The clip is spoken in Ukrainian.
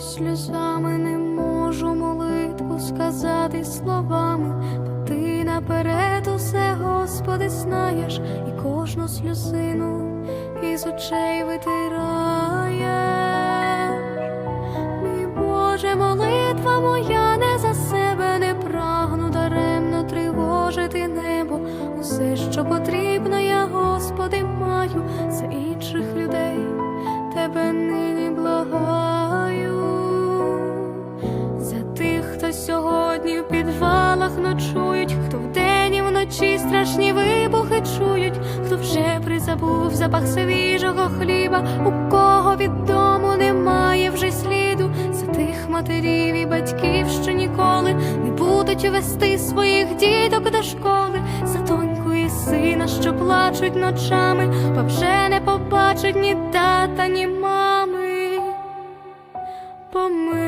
сльозами не можу молитву сказати словами, та ти наперед усе, Господи, знаєш, і кожну сльозину із очей витираєш. Мій Боже, молитва моя не за себе не прагну даремно тривожити небо. Усе, що потрібно, сьогодні в підвалах ночують, хто вдень і вночі страшні вибухи чують, хто вже призабув запах свіжого хліба, у кого від дому немає вже сліду, за тих матерів і батьків, що ніколи не будуть вести своїх діток до школи, за доньку і сина, що плачуть ночами, бо вже не побачать ні тата, ні мами. Помилуй